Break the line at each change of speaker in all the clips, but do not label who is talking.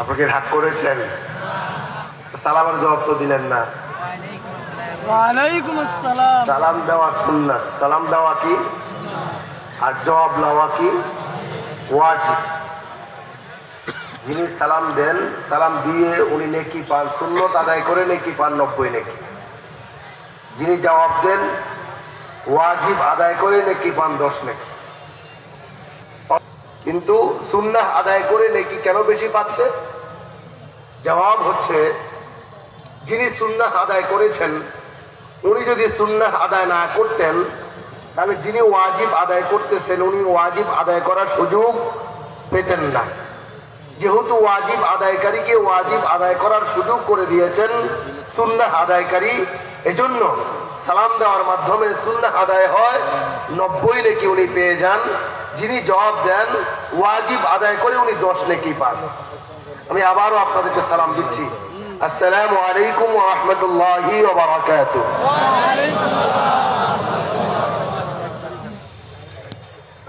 আপনাকে হাত করেছেন? সালামের জবাব তো দিলেন না। সালাম দেওয়া সুন্নাত। সালাম দেওয়া কি? আর জবাব নেওয়া কি? ওয়াজিব যিনি সালাম দেন সালাম দিয়ে উনি নেকি পান সুন্নত আদায় করে নেকি পান নব্বই নেকি। যিনি জবাব দেন ওয়াজিব আদায় করে নেকি পান দশ নেকি। কিন্তু সুন্নাহ আদায় করে নেকি কেন বেশি পাচ্ছে? জবাব হচ্ছে, যিনি সুন্নাহ আদায় করেছেন, উনি যদি সুন্নাহ আদায় না করতেন, তাহলে যিনি ওয়াজিব আদায় করতেছেন, উনি ওয়াজিব আদায় করার সুযোগ পেতেন না। যেহেতু ওয়াজিব আদায়কারীকে ওয়াজিব আদায় করার সুযোগ করে দিয়েছেন সুন্নাহ আদায়কারী, এজন্য সালাম দেওয়ার মাধ্যমে সুন্নাহ আদায় হয়, নব্বই নেকি উনি পেয়ে যান যিনি জবাব দেন, ওয়াজিব আদায় করে উনি দশ নেকি পান। আমি আবারও আপনাদেরকে সালাম দিচ্ছি। আসসালামু আলাইকুম রাহমাতুল্লাহি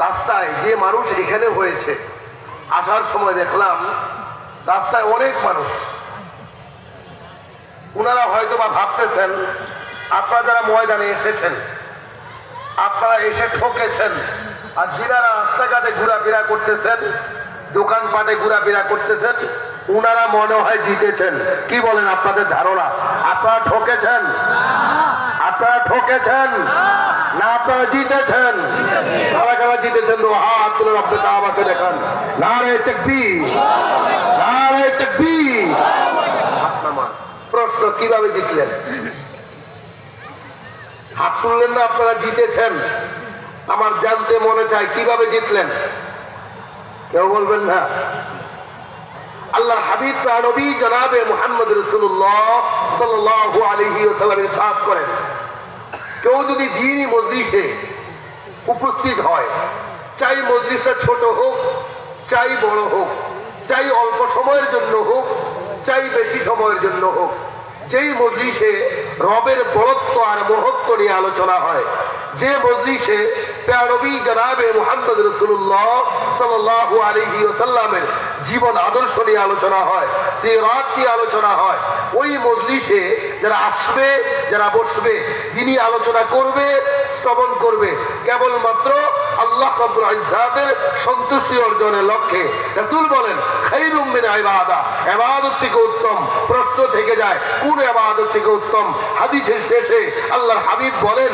রাস্তায় যে মানুষ এখানে হয়েছে, আসার সময় দেখলাম রাস্তায় অনেক মানুষ। ওনারা হয়তো বা ভাবতেছেন, আপনারা যারা ময়দানে এসেছেন, আপনারা এসে ঠকেছেন। আর যিনারা রাস্তাঘাটে ঘোরাফেরা করতেছেন, দোকানপাটে ঘোরাফেরা করতেছেন, উনারা মনে হয় জিতেছেন। কি বলেন আপনাদের ধারণা? আপনারা ঠকেছেন? আপনারা ঠকেছেন? না, আপনারা জিতেছেন। কারা কারা জিতেছেন তো? হাত তুলে আপনি তা আমাকে দেখান। না রে তেকবি না রে তেকবি প্রশ্ন, কীভাবে জিতলেন? হাত তুললেন না, আপনারা জিতেছেন। আমার জানতে মনে চায়, কীভাবে জিতলেন? কেউ বলবেন না? আল্লাহ হাবিব নবী জনাবে মোহাম্মদ রসুল্লাহ সাল্লাহ আলহি সাথ করেন। কেউ যদি দিনই মজলিসে উপস্থিত হয়, চাই মজলিসটা ছোট হোক, চাই বড় হোক, চাই অল্প সময়ের জন্য হোক, চাই বেশি সময়ের জন্য হোক যেই মজলিসে রবের বরত্ব আর মহত্ব নিয়ে আলোচনা হয়, যে মজলিসে প্যারবি জনাবে মোহাম্মদ রসুল্লাহ সাল্লাহ আলহি সাল্লামের জীবন আদর্শ নিয়ে আলোচনা হয় সে রাত নিয়ে আলোচনা হয়, ওই মজলিসে যারা আসবে, যারা বসবে যিনি আলোচনা করবে শ্রবণ করবে। কেবলমাত্র আল্লাহ রব্বুল সন্তুষ্টি অর্জনের লক্ষ্যে। রাসূল বলেন থেকে উত্তম। থেকে যায়, কোন ইবাদত থেকে উত্তম? হাদিসের শেষে আল্লাহ হাবিব বলেন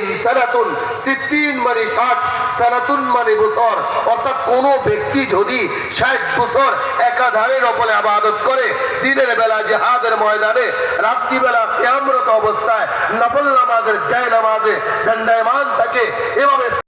সিদ্দিন সিদ্দিন মানে ষাট সানাতুন মানে বছর। অর্থাৎ কোন ব্যক্তি যদি ষাট বছর একাধারের ওপরে আবাদত করে, দিনের বেলা জেহাদের ময়দানে, রাত্রিবেলা ক্যামরত অবস্থায় নফল নামাজের জয় নামাজে দণ্ডায়মান থাকে, এভাবে